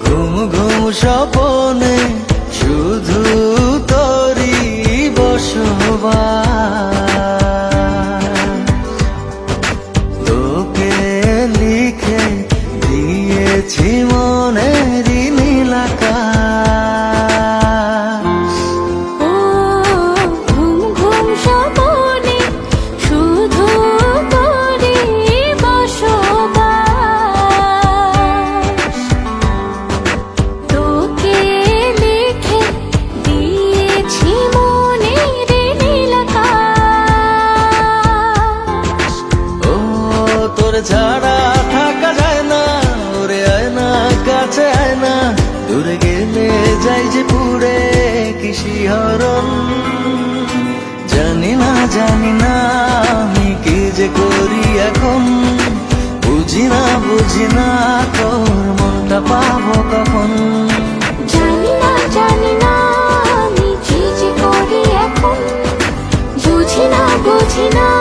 ঘুম ঘুম স্বপনে তোর ছাড়া থাকা যায় না, ওরে আয় না, কাছে আয় না। দূরে গেলে যাই যে পুরে কিসি হরণ। জানি না জানি না আমি কি যে করি এখন। বুঝি না বুঝি না তোর মনটা পাবো কখন। জানি বুঝি না বুঝি না